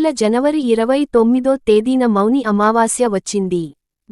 నెల జనవరి ఇరవై తొమ్మిదో తేదీన మౌని అమావాస్య వచ్చింది.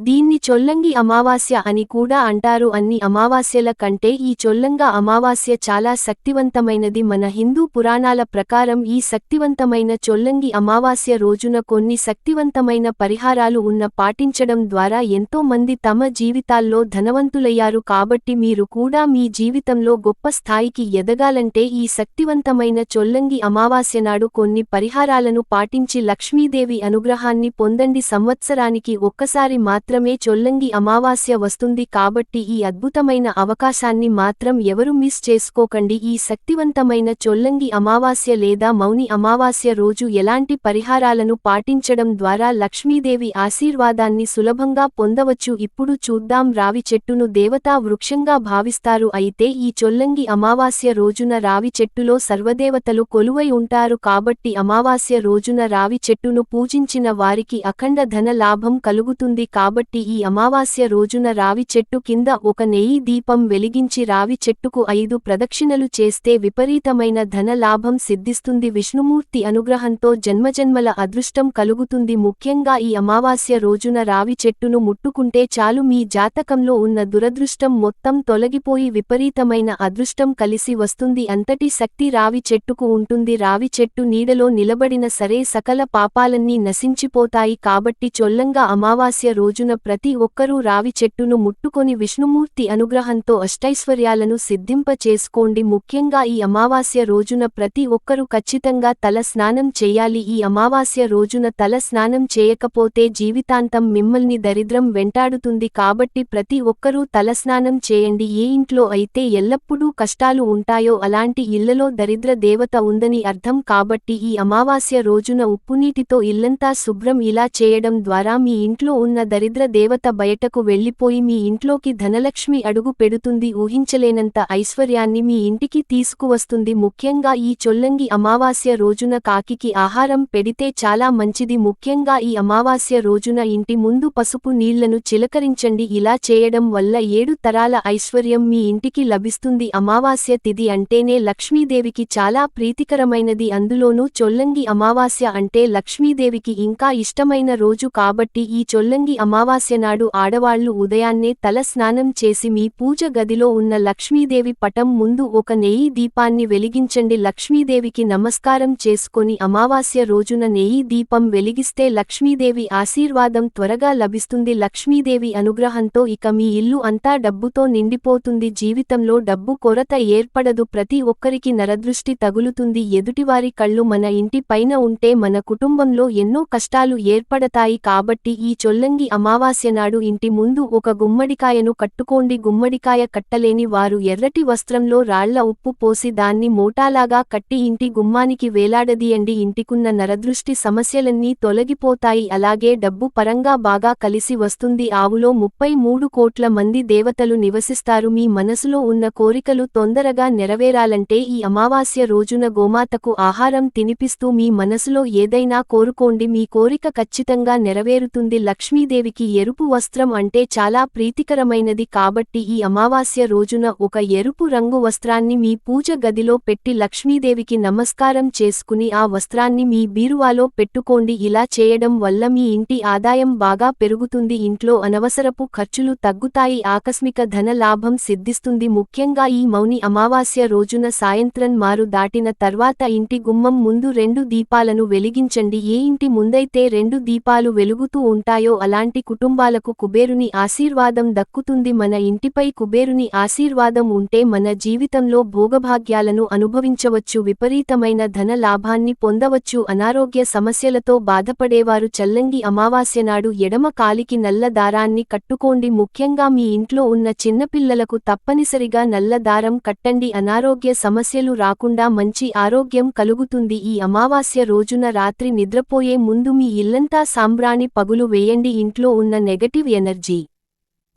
దీన్ని చొల్లంగి అమావాస్య అని కూడా అంటారు. అన్ని అమావాస్యల కంటే ఈ చొల్లంగ అమావాస్య చాలా శక్తివంతమైనది. మన హిందూ పురాణాల ప్రకారం ఈ శక్తివంతమైన చొల్లంగి అమావాస్య రోజున కొన్ని శక్తివంతమైన పరిహారాలు ఉన్న పాటించడం ద్వారా ఎంతో మంది తమ జీవితాల్లో ధనవంతులయ్యారు. కాబట్టి మీరు కూడా మీ జీవితంలో గొప్ప స్థాయికి ఎదగాలంటే ఈ శక్తివంతమైన చొల్లంగి అమావాస్య నాడు కొన్ని పరిహారాలను పాటించి లక్ష్మీదేవి అనుగ్రహాన్ని పొందండి. సంవత్సరానికి ఒక్కసారి మాత్రమే చొల్లంగి అమావాస్య వస్తుంది కాబట్టి ఈ అద్భుతమైన అవకాశాన్ని మాత్రం ఎవరు మిస్ చేసుకోకండి. ఈ శక్తివంతమైన చొల్లంగి అమావాస్య లేదా మౌని అమావాస్య రోజు ఎలాంటి పరిహారాలను పాటించడం ద్వారా లక్ష్మీదేవి ఆశీర్వాదాన్ని సులభంగా పొందవచ్చు? ఇప్పుడు చూద్దాం. రావి చెట్టును దేవతా వృక్షంగా భావిస్తారు. అయితే ఈ చొల్లంగి అమావాస్య రోజున రావి చెట్టులో సర్వదేవతలు కొలువై ఉంటారు కాబట్టి అమావాస్య రోజున రావి చెట్టును పూజించిన వారికి అఖండ ధన లాభం కలుగుతుంది కాబట్టి ఈ అమావాస్య రోజున రావి చెట్టు కింద ఒక నెయ్యి దీపం వెలిగించి రావి చెట్టుకు ఐదు ప్రదక్షిణలు చేస్తే విపరీతమైన ధన లాభం సిద్ధిస్తుంది. విష్ణుమూర్తి అనుగ్రహంతో జన్మజన్మల అదృష్టం కలుగుతుంది. ముఖ్యంగా ఈ అమావాస్య రోజున రావి చెట్టును ముట్టుకుంటే చాలు. మీ జాతకంలో ఉన్న దురదృష్టం మొత్తం తొలగిపోయి విపరీతమైన అదృష్టం కలిసి వస్తుంది. అంతటి శక్తి రావి చెట్టుకు ఉంటుంది. రావి చెట్టు నీడలో నిలబడిన సరే సకల పాపాలన్నీ నశించిపోతాయి. కాబట్టి చొల్లంగా అమావాస్య రోజున ప్రతి ఒక్కరూ రావి చెట్టును ముట్టుకొని విష్ణుమూర్తి అనుగ్రహంతో అష్టైశ్వర్యాలను సిద్ధింప చేసుకోండి. ముఖ్యంగా ఈ అమావాస్య రోజున ప్రతి ఒక్కరూ ఖచ్చితంగా తల స్నానం చేయాలి. ఈ అమావాస్య రోజున తల స్నానం చేయకపోతే జీవితాంతం మిమ్మల్ని దరిద్రం వెంటాడుతుంది. కాబట్టి ప్రతి ఒక్కరూ తలస్నానం చేయండి. ఏ ఇంట్లో అయితే ఎల్లప్పుడూ కష్టాలు ఉంటాయో అలాంటి ఇళ్ళలో దరిద్ర దేవత ఉందని అర్థం. కాబట్టి ఈ అమావాస్య రోజున ఉప్పునీటితో ఇల్లంతా శుభ్రం ఇలా చేయడం ద్వారా మీ ఇంట్లో ఉన్న దరిద్ర దేవత బయటకు వెళ్ళిపోయి మీ ఇంట్లోకి ధనలక్ష్మి అడుగు పెడుతుంది ఊహించలేనంత ఐశ్వర్యాన్ని మీ ఇంటికి తీసుకువస్తుంది. ముఖ్యంగా ఈ చొల్లంగి అమావాస్య రోజున కాకికి ఆహారం పెడితే చాలా మంచిది. ముఖ్యంగా ఈ అమావాస్య రోజున ఇంటి ముందు పసుపు నీళ్ళను చిలకరించండి. ఇలా చేయడం వల్ల ఏడు తరాల ఐశ్వర్యం మీ ఇంటికి లభిస్తుంది. అమావాస్య తిథి అంటేనే లక్ష్మీదేవికి చాలా ప్రీతికరమైనది. అందులోనూ చొల్లంగి అమావాస్య అంటే లక్ష్మీదేవికి ఇంకా ఇష్టమైన రోజు కాబట్టి ఈ చొల్లంగి అమా అమావాస్య నాడు ఆడవాళ్ళు ఉదయాన్నే తల స్నానం చేసి మీ పూజ గదిలో ఉన్న లక్ష్మీదేవి పటం ముందు ఒక నెయ్యి దీపాన్ని వెలిగించండి. లక్ష్మీదేవికి నమస్కారం చేసుకొని అమావాస్య రోజున నెయ్యి దీపం వెలిగిస్తే లక్ష్మీదేవి ఆశీర్వాదం త్వరగా లభిస్తుంది. లక్ష్మీదేవి అనుగ్రహంతో ఇక మీ ఇల్లు అంతా డబ్బుతో నిండిపోతుంది. జీవితంలో డబ్బు కొరత ఏర్పడదు. ప్రతి ఒక్కరికి నరదృష్టి తగులుతుంది. ఎదుటివారి కళ్ళు మన ఇంటి పైన ఉంటే మన కుటుంబంలో ఎన్నో కష్టాలు ఏర్పడతాయి. కాబట్టి ఈ చొల్లంగి అమావాస్య నాడు ఇంటి ముందు ఒక గుమ్మడికాయను కట్టుకోండి. గుమ్మడికాయ కట్టలేని వారు ఎర్రటి వస్త్రంలో రాళ్ళ ఉప్పు పోసి దాన్ని మోటాలాగా కట్టి ఇంటి గుమ్మానికి వేలాడదీయండి. ఇంటికున్న నరదృష్టి సమస్యలన్నీ తొలగిపోతాయి. అలాగే డబ్బు పరంగా బాగా కలిసి వస్తుంది. ఆవులో ముప్పై మూడు కోట్ల మంది దేవతలు నివసిస్తారు. మీ మనసులో ఉన్న కోరికలు తొందరగా నెరవేరాలంటే ఈ అమావాస్య రోజున గోమాతకు ఆహారం తినిపిస్తూ మీ మనసులో ఏదైనా కోరుకోండి. మీ కోరిక ఖచ్చితంగా నెరవేరుతుంది. లక్ష్మీదేవికి ఎరుపు వస్త్రం అంటే చాలా ప్రీతికరమైనది కాబట్టి ఈ అమావాస్య రోజున ఒక ఎరుపు రంగు వస్త్రాన్ని మీ పూజ గదిలో పెట్టి లక్ష్మీదేవికి నమస్కారం చేసుకుని ఆ వస్త్రాన్ని మీ బీరువాలో పెట్టుకోండి. ఇలా చేయడం వల్ల మీ ఇంటి ఆదాయం బాగా పెరుగుతుంది. ఇంట్లో అనవసరపు ఖర్చులు తగ్గుతాయి. ఆకస్మిక ధన లాభం సిద్ధిస్తుంది. ముఖ్యంగా ఈ మౌని అమావాస్య రోజున సాయంత్రం మారు దాటిన తర్వాత ఇంటి గుమ్మం ముందు రెండు దీపాలను వెలిగించండి. ఏ ఇంటి ముందైతే రెండు దీపాలు వెలుగుతూ ఉంటాయో అలాంటి కుటుంబాలకు కుబేరుని ఆశీర్వాదం దక్కుతుంది. మన ఇంటిపై కుబేరుని ఆశీర్వాదం ఉంటే మన జీవితంలో భోగభాగ్యాలను అనుభవించవచ్చు. విపరీతమైన ధన లాభాన్ని పొందవచ్చు. అనారోగ్య సమస్యలతో బాధపడేవారు చల్లంగి అమావాస్య నాడు ఎడమ కాలికి నల్ల దారాన్ని కట్టుకోండి. ముఖ్యంగా మీ ఇంట్లో ఉన్న చిన్నపిల్లలకు తప్పనిసరిగా నల్ల దారం కట్టండి. అనారోగ్య సమస్యలు రాకుండా మంచి ఆరోగ్యం కలుగుతుంది. ఈ అమావాస్య రోజున రాత్రి నిద్రపోయే ముందు మీ ఇల్లంతా సాంబ్రాణి పగులు వేయండి. ఇంట్లో ఉన్న నెగటివ్ ఎనర్జీ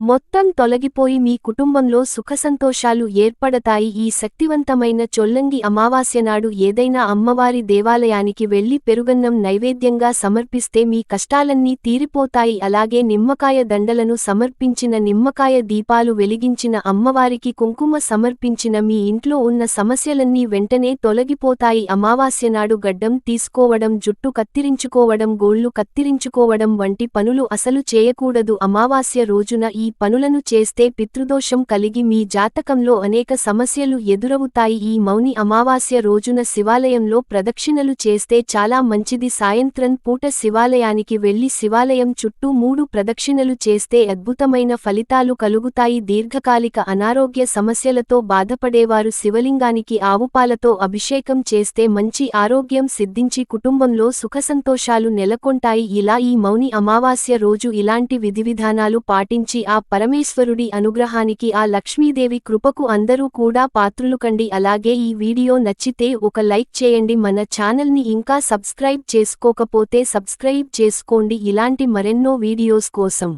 మొత్తం తొలగిపోయి మీ కుటుంబంలో సుఖసంతోషాలు ఏర్పడతాయి. ఈ శక్తివంతమైన చొల్లంగి అమావాస్య నాడు ఏదైనా అమ్మవారి దేవాలయానికి వెళ్ళి పెరుగన్నం నైవేద్యంగా సమర్పిస్తే మీ కష్టాలన్నీ తీరిపోతాయి. అలాగే నిమ్మకాయ దండలను సమర్పించిన నిమ్మకాయ దీపాలు వెలిగించిన అమ్మవారికి కుంకుమ సమర్పించిన మీ ఇంట్లో ఉన్న సమస్యలన్నీ వెంటనే తొలగిపోతాయి. అమావాస్య నాడు గడ్డం తీసుకోవడం జుట్టు కత్తిరించుకోవడం గోళ్ళు కత్తిరించుకోవడం వంటి పనులు అసలు చేయకూడదు. అమావాస్య రోజున ఈ పనులను చేస్తే పితృదోషం కలిగి మీ జాతకంలో అనేక సమస్యలు ఎదురవుతాయి. ఈ మౌని అమావాస్య రోజున శివాలయంలో ప్రదక్షిణలు చేస్తే చాలా మంచిది. సాయంత్రం పూట శివాలయానికి వెళ్ళి శివాలయం చుట్టూ మూడు ప్రదక్షిణలు చేస్తే అద్భుతమైన ఫలితాలు కలుగుతాయి. దీర్ఘకాలిక అనారోగ్య సమస్యలతో బాధపడేవారు శివలింగానికి ఆవుపాలతో అభిషేకం చేస్తే మంచి ఆరోగ్యం సిద్ధించి కుటుంబంలో సుఖసంతోషాలు నెలకొంటాయి. ఇలా ఈ మౌని అమావాస్య రోజు ఇలాంటి విధివిధానాలు పాటించి ఆ పరమేశ్వరుడి అనుగ్రహానికి ఆ లక్ష్మీదేవి కృపకు అందరూ కూడా పాత్రులు కండి. అలాగే ఈ వీడియో నచ్చితే ఒక లైక్ చేయండి. మన ఛానల్ని ఇంకా సబ్స్క్రైబ్ చేసుకోకపోతే సబ్స్క్రైబ్ చేసుకోండి. ఇలాంటి మరెన్నో వీడియోస్ కోసం